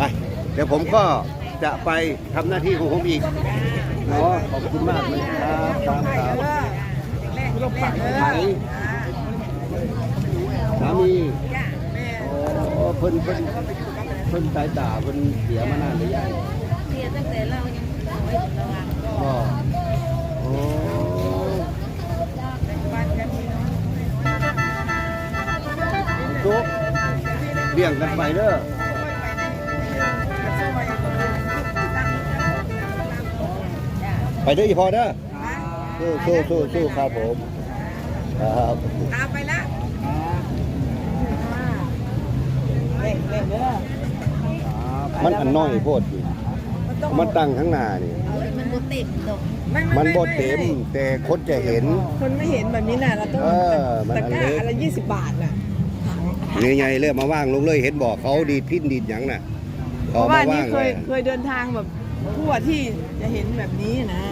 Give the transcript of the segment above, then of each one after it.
ไป เดี๋ยวผมก็จะไปทำหน้าที่ของผมอีกเนาะขอบคุณมากเลยครับครับครับไหนสามีโอ้เพิ่นเพิ่นเพิ่นสายตาเพิ่นเสียมานานหรือยังเสียตั้งแต่เรายังไม่ระวังก็โอ้จุกเบี่ยงกันไปเด้อ ไปเด้ออีพอเด้อสู้สู้สู้สู้ครับผมครับตามไปละเร่งเร่งเด้อมันอันน้อยโพดอยู่มันตั้งข้างหน้านี่ มันบ่เต็มดอกมันบ่เต็มแต่คนจะเห็น คนไม่เห็นแบบนี้น่ะเราต้องเออมันตะอันกร้าเล็กอะไรยี่สิบบาทน่ะนี่ไงเริ่มมาว่างลงเลยเห็นบอกเขาดีดพินดีดหยังน่ะเพราะว่าอมนี่งเคเลยเคยเดินทางแบบ ทั่วที่จะเห็นแบบนี้นะ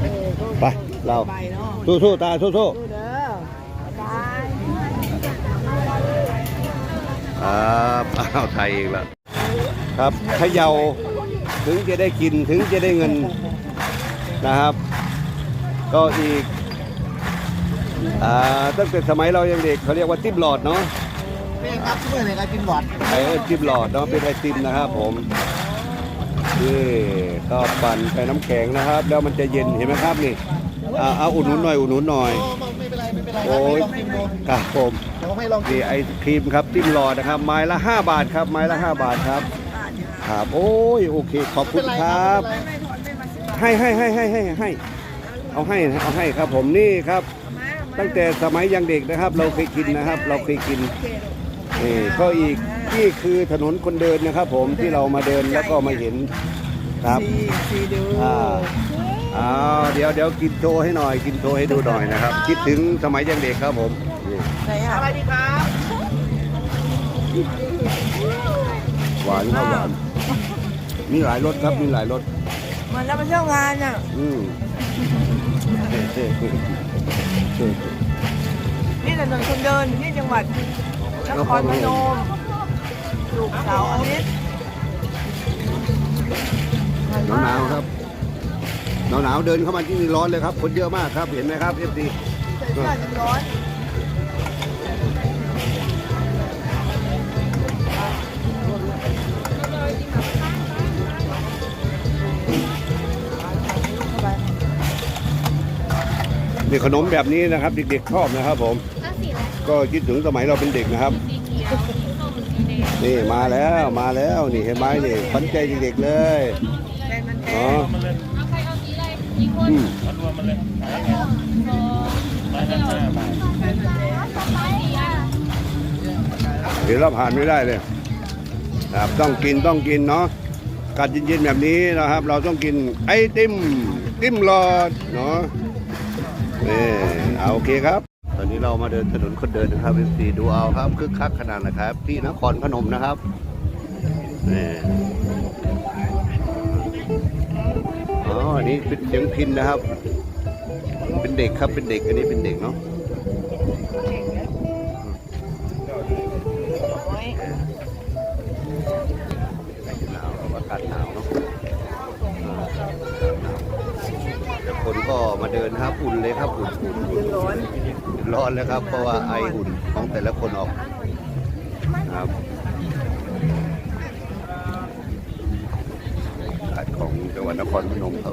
เออก็ไปเราไปเนาะสู้สู้ๆตาสู้สู้ดูเด้อบายๆครับอ้าวไทยอีกแล้วครับเขยาถึงจะได้กินถึงจะได้เงินนะครับ ก็อีกอ่าตั้งแต่สมัยเรายังเด็กเขาเรียกว่าติ๊บหลอดเนาะนี่ครับเมื่อไหร่การกินบอดไอ้ติ๊บหลอดเนาะเป็นไอติมนะครับผม นี่ก็ปั่นไปน้ำแข็งนะครับ แล้วมันจะเย็นเห็นไหมครับนี่อ่าเอาอุ่นหนุนหน่อยอุ่นหนุนหน่อยไม่เป็นไรไม่เป็นไรโอ้ยลองกินดูครับผมเดี๋ยวให้ลองกินนี่ไอศครีมครับติ้มหลอดนะครับ ไม้ละ 5 บาทครับ ไม้ละ 5 บาทครับครับโอ้ยโอเคขอบคุณครับ ให้ให้ให้ให้ให้ให้เอาให้นะเอาให้ครับผมนี่ครับ ตั้งแต่สมัยยังเด็กนะครับ เราเคยกินนะครับ เราเคยกินนี่ก็อีก นี่คือถนนคนเดินนะครับผมที่เรามาเดินแล้วก็มาเห็นครับซีซีดูอ่าอ้าวเดี๋ยวเดี๋ยวกินโชว์ให้หน่อย กินโชว์ให้ดูหน่อยนะครับ คิดถึงสมัยยังเด็กครับผมนี่ไหนอะอะไรดีครับหวานครับหวานมีหลายรสครับมีหลายรสมันแล้วมันเที่ยวงานอะอืมนี่ถนนคนเดินที่จังหวัดนครพนม ถูกร์เสาร์อาทิตย์หนาวหนาวๆครับหนาวหนาวๆเดินเข้ามาที่นี่ร้อนเลยครับ คนเยอะมากครับ เห็นไหมครับเอฟซีใส่เสื้อจะร้อนนี่ขนมแบบนี้นะครับ เด็กๆชอบนะครับผมก็สีอะไรก็คิดถึงสมัยเราเป็นเด็กนะครับสี นี่มาแล้วมาแล้วนี่เห็นไหมนี่ขวัญใจเด็กๆเลยอ๋อเอาใครเอาสีอะไรกี่คนอืมสองสีอะเดี๋ยวเราผ่านไม่ได้เลยครับต้องกินต้องกินเนาะอากาศเย็นๆแบบนี้นะครับ เราต้องกินไอติมติมหลอดเนาะนี่เอาโอเคครับ ตอนนี้เรามาเดินถนนคนเดินนะครับเป็นสีดูเอาครับคึกคักขนาดนะครับ ที่นครพนมนะครับนี่อ๋ออันนี้เป็นเสียงพินนะครับ เป็นเด็กครับเป็นเด็กอันนี้เป็นเด็กเนาะหนาวอากาศหนาวเนาะแต่คนก็มาเดินครับอุ่นเลยครับอุ่นอุ่นอุ่นร้อน ร้อนแล้วครับ เพราะว่าไออุ่นของแต่ละคนออกครับของจังหวัดนครพนมครับ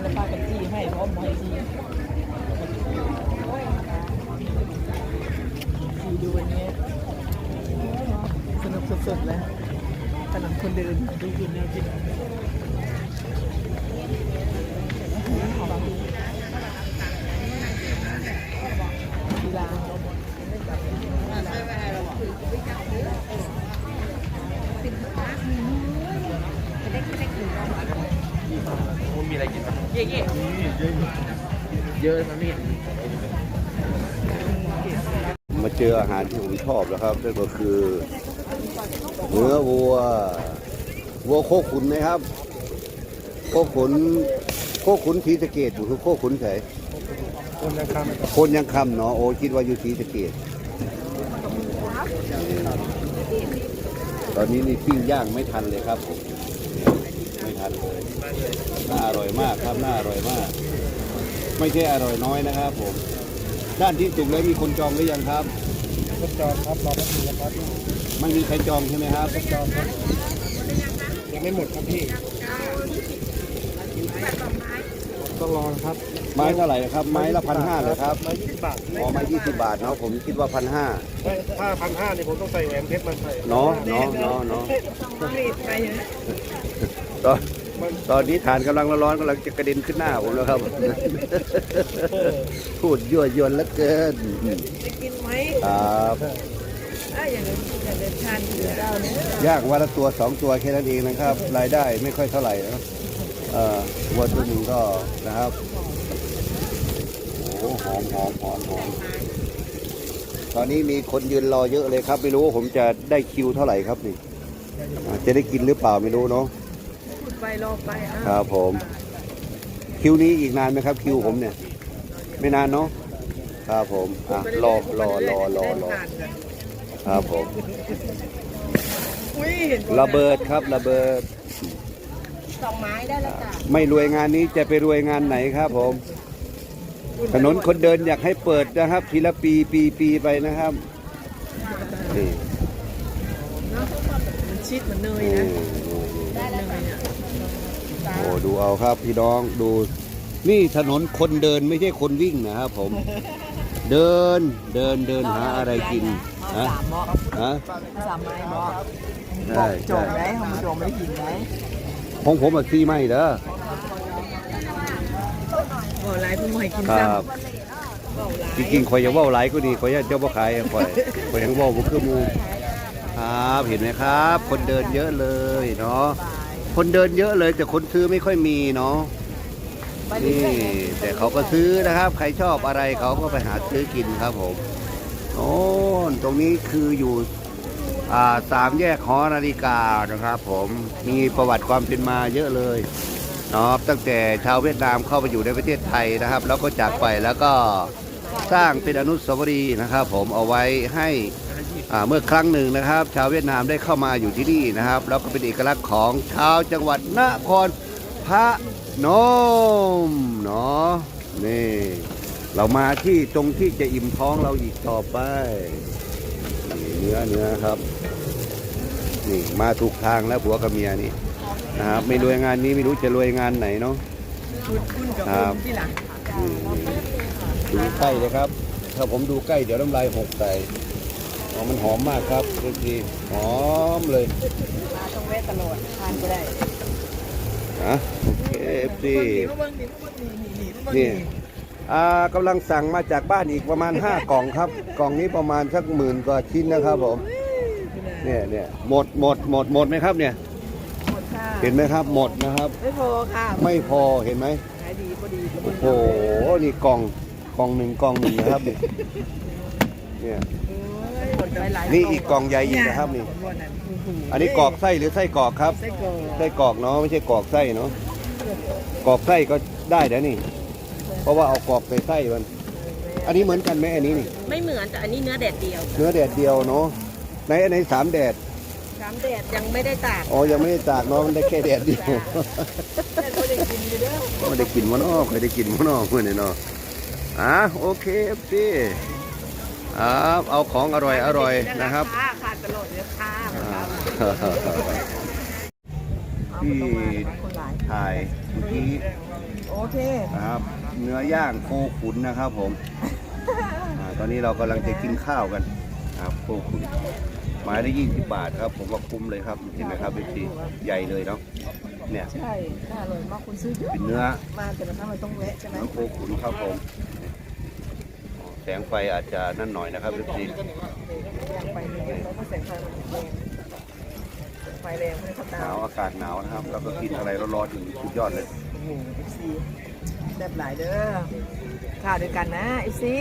านแล้วป้ากันจี้ให้พร้อมหอยจี้จี้ดูวันนี้สนุกสุดๆเลยกำลังคนเดินดูกินแล้วกินกีฬาเล็กๆหรือะไรกินบ้างเย่เย่เยอะมันนี่มาเจออาหารที่ผมชอบแล้วครับนั่นก็คือเนื้อวัววัวโคขุนนะครับ โคขุนโคขุนทีสะเกตอยู่คือโคขุนไสคนยังคำคนยังคำเนาะโอ้คิดว่าอยู่ทีสะเกตตอนนี้นี่ปิ้งย่างไม่ทันเลยครับผมไม่ ทันเลยน่าอร่อยมากครับน่าอร่อยมาก ไม่ใช่อร่อยน้อยนะครับผม ด้านที่สุกแล้วมีคนจองหรือยังครับทดจองครับรอแป๊บนึงนะครับไม่มีใครจองใช่ไหมครับจองครับยังไม่หมดครับพี่ต้องรอครับ ไม้เท่าไหร่ครับ ไม้ละพันห้าเลยครับไม้ยี่สิบบาทอ๋อไม้ยี่สิบบาทเนาะผมคิดว่าพันห้าถ้าพันห้านี่ผมต้องใส่แหวนเพชรมาใส่เนาะเนาะเนาะเนาะรีบไปนะตอนตอนนี้ฐานกำลังร้อนๆกำลังจะกระเด็นขึ้นหน้าผมแล้วครับ พูดยั่วยวนเหลือเกินจะกินไหมครับอะอย่างนี้อย่างเดินทานถือเจ้าเนี่ยย่างวันละตัวสองตัวแค่นั้นเองนะครับ รายได้ไม่ค่อยเท่าไหร่นะเอ่อวัวตัวหนึ่งก็นะครับโอมหอมหอมหอมตอนนี้มีคนยืนรอเยอะเลยครับ ไม่รู้ว่าผมจะได้คิวเท่าไหร่ครับนี่อ่าจะได้กินหรือเปล่าไม่รู้เนาะ พูดไปรอไปอะครับผม คิวนี้อีกนานไหมครับ คิวผมเนี่ย ไม่นานเนาะครับผมอะรอรอรอรอรอครับผม ยเห็นระเบิดครับระเบิด สองไม้ได้แล้วจ้ะไม่รวยงานนี้จะไปรวยงานไหนครับผม ถนนคนเดินอยากให้เปิดนะครับทีละปีปีปีไปนะครับนี่มันชิดเหมือนเนยนี่นะได้แล้วจ้ะโอ้ดูเอาครับพี่น้องดู นี่ถนนคนเดินไม่ใช่คนวิ่งนะครับผม เดินเดินเดินหาอะไรกินฮะสามหม้อฮะสามไม้หม้อใช่โจใช่มได้ทำโจมไม่ได้กินไหมของผมอะซี่ไม่เด้อ โอ้ไรเพิ่งมาให้กินคซ้รับจริงๆข่อยอยากเว่าหลายก็ดีข่อยอยากเจ้าบ่ขายข่อยข่อยยังเว่าบ่คือหมูครับเห็นไหมครับ คนเดินเยอะเลยเนาะคนเดินเยอะเลยแต่คนซื้อไม่ค่อยมีเนาะนี่แต่เขาก็ซื้อนะครับ ใครชอบอะไรเขาก็ไปหาซื้อกินครับผมโอ้นตรงนี้คืออยู่ อ่าสามแยกหอนาฬิกานะครับผมมีประวัติความเป็นมาเยอะเลย นาะตั้งแต่ชาวเวียดนามเข้ามาอยู่ในประเทศไทยนะครับ แล้วก็จากไปแล้วก็สร้างเป็นอนุสาวรีย์นะครับ ผมเอาไว้ให้อ่าเมื่อครั้งหนึ่งนะครับ ชาวเวียดนามได้เข้ามาอยู่ที่นี่นะครับแล้วก็เป็นเอกลักษณ์ของชาวจังหวัดนครพนมเนาะนี่เรามาที่ตรงที่จะอิ่มท้องเราอีกต่อไปนี่เนื้อเนื้อครับ นี่มาถูกทางแล้วผัวกับเมียนี่ นะครับไม่รวยงานนี้ไม่รู้จะรวยงานไหนเนาะำคุณคุณกับครับคุณที่หลังอืมดูใกล้เลยครับ ถ้าผมดูใกล้เดี๋ยวน้ำลายหกใส่อ๋อมันหอมมากครับทุกทีหอมเลยมาต้องแวะตลอดทานก็ได้นะโอเคเอฟซีเบิ้งนี่เบิ้งนี่นี่นี่เบิ้งนี่นี่อ่ากำลังสั่งมาจากบ้านอีกประมาณ 5 กล่องครับ กล่องนี้ประมาณสักหมื่นกว่าชิ้นนะครับผมเนี่ยเนี่ยหมดหมดหมดหมดไหมครับเนี่ยหมด ค่ะเห็นไหมครับหมดนะครับ ไม่พอค่ะไม่พอเห็นไหมขายดีพอดีโอ้โหนี่กล่องกล่องหนึ่งกล่องหนึ่งนะครับนี่เนี่ยหมดไปหลายนี่อีกกล่องใหญ่อีกนะครับนี่ อันนี้กรอกไส้หรือไส้กรอกครับ ไส้กรอกไส้กรอกเนาะไม่ใช่กรอกไส้เนาะกรอกไส้ก็ได้แล้วนี่ เพราะว่าเอากรอกใส่ไส้มัน อันนี้เหมือนกันไหมอันนี้นี่ ไม่เหมือนแต่อันนี้เนื้อแดดเดียว เนื้อแดดเดียวเนาะในอันไหนสามแดด สามแดดยังไม่ได้ตากอ๋อยังไม่ได้ตากเนาะมันได้แค่แดดเดียวแต่ก็ได้กินอยู่เด้อไม่ได้กินมันอ้อเคยได้กินมันอ้อเมื่อนี่เนาะอะโอเคพี่ครับเอาของอร่อยอร่อยนะครับค่ะขาดตลอดเลยค่ะที่ถ่ายเมื่อกี้โอเคนะครับ เนื้อย่างโคขุนนะครับผมอาตอนนี้เรากำลังจะกินข้าวกันนะครับโคขุน ไม้ได้ยี่สิบบาทครับ ผมว่าคุ้มเลยครับเห็นไหมครับเอทีใหญ่เลยเนาะเนี่ยใช่น่าอร่อยมากคุณซื้อเยอะเป็นเนื้อมาแต่ละครั้งเราต้องแวะใช่ไหมเนื้อโคขุนครับผมแสงไฟอาจจะนั่นหน่อยนะครับเอทีอยากไปเนี่ยเราก็แสงไฟมันแดงไฟแรงไม่ได้เข้าหตานาวอากาศหนาวนะครับ แล้วก็กินอะไรร้อนๆอยู่สุดยอดเลยโอ้โหเอฟซีแซ่บหลายเด้อข้าวด้วยกันนะเอฟซี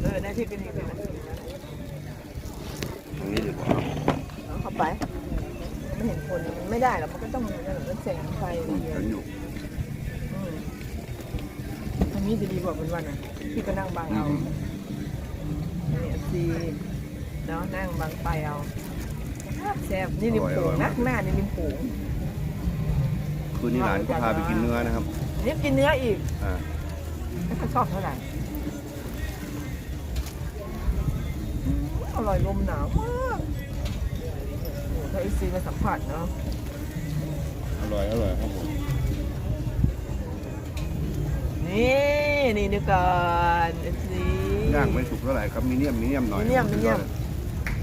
เออหน้าที่เป็นยังไงต รงนี้ดีกว่าเอาเข้าไปไม่เห็นคนมันไม่ได้หรอกมันก็ต้องมันแสงไฟเยเห็อะนอยู่อืมอันนี้จะดีกว่าเป็นวันอะพี่ก็นั่งบังเอานี่เอฟซีเนาะนั่งบังไปเอาแซ่บนี่ริมโขงนะข้างหน้านี่ริมโขงคืนนี้หลานก็พาไปกินเนื้อนะครับนี่กินเนื้ออีกอ่าไม่ค่อยชอบเท่าไหร่ อืมอร่อยลมหนาวมากโอ้ถ้าไอซีมาสัมผัสเนาะอร่อยอร่อยครับผมนี่นี่เดี๋ยวก่อนไอซีย่างไม่สุกเท่าไหร่ครับมีเนียมมีเนียมหน่อยมีเนียมมีเนียม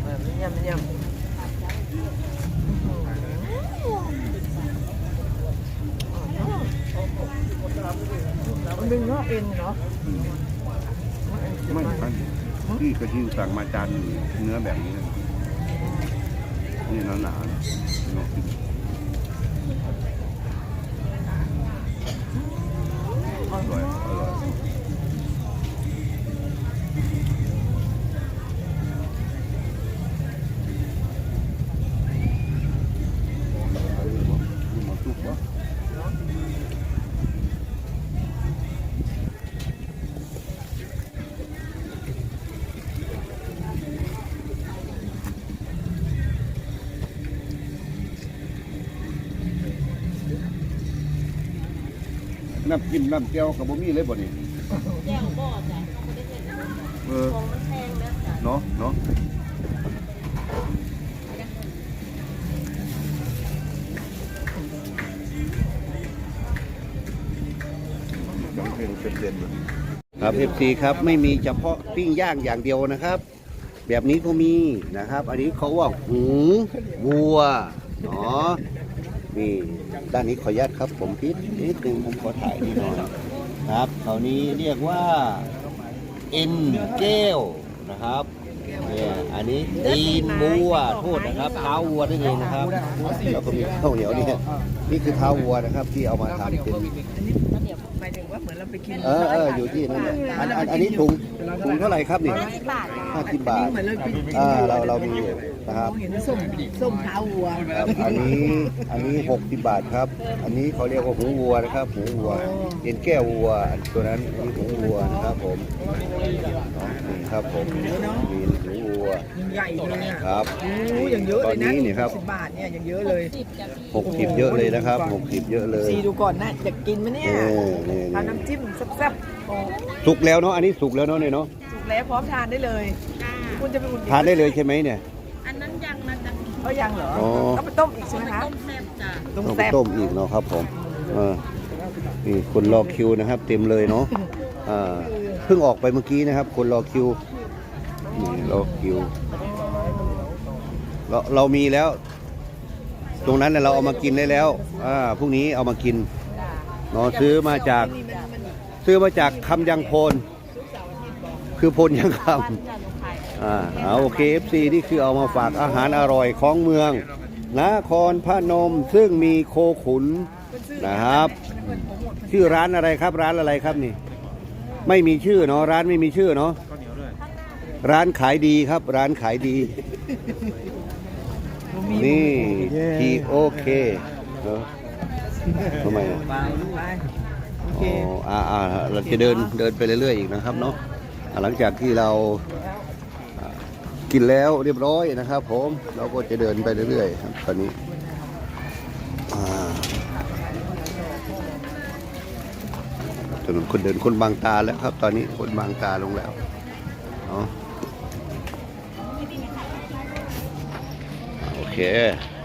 เออมันเยี่ยมมันเยี่ยมมันเป็นเนื้อเอ็นเนาะเนื้อเอ็น ไม่ ไม่ ครับพี่ กระทิวสั่งมาจานหนึ่งเนื้อแบบนี้นี่หนาๆนาะ น้ำจิ้มน้ำเจียวกับบ่มีเลยบ่นี่แจ้งบ่อจ้ะเขาไม่ได้เห็นเออของมันแพงนะจ้ะเนาะเนาะจำเป็นเป็นเด่นเลยครับเอฟซีครับไม่มีเฉพาะปิ้งย่างอย่างเดียวนะครับ แบบนี้ก็มีนะครับ อันนี้เขาว่าหูวัวเนาะ นี่ด้านนี้ขออนุญาตครับ ผมพิษนิดนึงผมขอถ่ายนิดหน่อยครับคราวนี้เรียกว่าเอ็นแก้วนะครับเนี่ยอันนี้ตีนวัวโทษนะครับเท้าวัวนั่นเองนะครับแล้วก็มีข้าวเหนียวเนี่ยนี่คือเท้าวัวนะครับที่เอามาทำเป็น ไปกินเออเอออยู่ที่นั่นแหละอันอันอันนี้ถุงถุงเท่าไหร่ครับนี่ห้าสิบบาทจ้ะห้าสิบบาทเหมือนเราไปกินอ่าเราเรามีอยู่นะครับเห็นส้มส้มเท้าวัวครับอันนี้อันนี้หกสิบบาทครับ อันนี้เขาเรียกว่าหูวัวนะครับหูวัวเอ็นแก้ววัวอันตัวนั้นอันนี้หูวัวนะครับผมเนาะนี่ครับผมมี หูวัวใหญ่เลยอะครับโอ้อย่างเยอะเลยนะตอนนี้เนี่ยครับ สิบบาทเนี่ยอย่างเยอะเลยหกสิบเยอะเลยนะครับหกสิบเยอะเลยซีดูก่อนนะจะกินไหมเนี่ยเออนี่เอานี่น้ำจิ้มแซ่บๆโอ้สุกแล้วเนาะอันนี้สุกแล้วเนาะเนี่ยเนาะสุกแล้วพร้อมทานได้เลยจ้าคุณจะไปอุ่นทานได้เลยใช่ไหมเนี่ย อันนั้นยังนะจ๊ะเขายังเหรออ๋อต้องไปต้มอีกใช่ไหมคะต้มแซ่บจ้ะต้มต้องไปแซ่บต้มอีกเนาะครับผมเออนี่คนรอคิวนะครับ เต็มเลยเนาะอ่าเพิ่งออกไปเมื่อกี้นะครับ คนรอคิว นี่รอคิวเราเรามีแล้ว ตรงนั้นน่ะเราเอามากินได้แล้วอ่าพรุ่งนี้เอามากินเนาะซื้อมาจาก ซื้อมาจากคำยังโพน คือพลยังคำอ่าเอาโอเคเอฟซีนี่คือเอามาฝากอาหารอร่อยของเมืองนครพนมซึ่งมีโคขุนนะครับ ชื่อร้านอะไรครับร้านอะไรครับนี่ ไม่มีชื่อเนาะร้านไม่มีชื่อเนาะ ร้านขายดีครับ ร้านขายดี นี่ทีโอเคเนาะทำไมอะไปไปโอเคอ๋ออ่าอ่าเราจะเดินเดินไปเรื่อยๆอีกนะครับเนาะอ่าหลังจากที่เราอ่ากินแล้วเรียบร้อยนะครับผมเราก็จะเดินไปเรื่อยๆครับตอนนี้อ่าถนนคนเดินคนบางตาแล้วครับ ตอนนี้คนบางตาลงแล้วเนาะ โอเค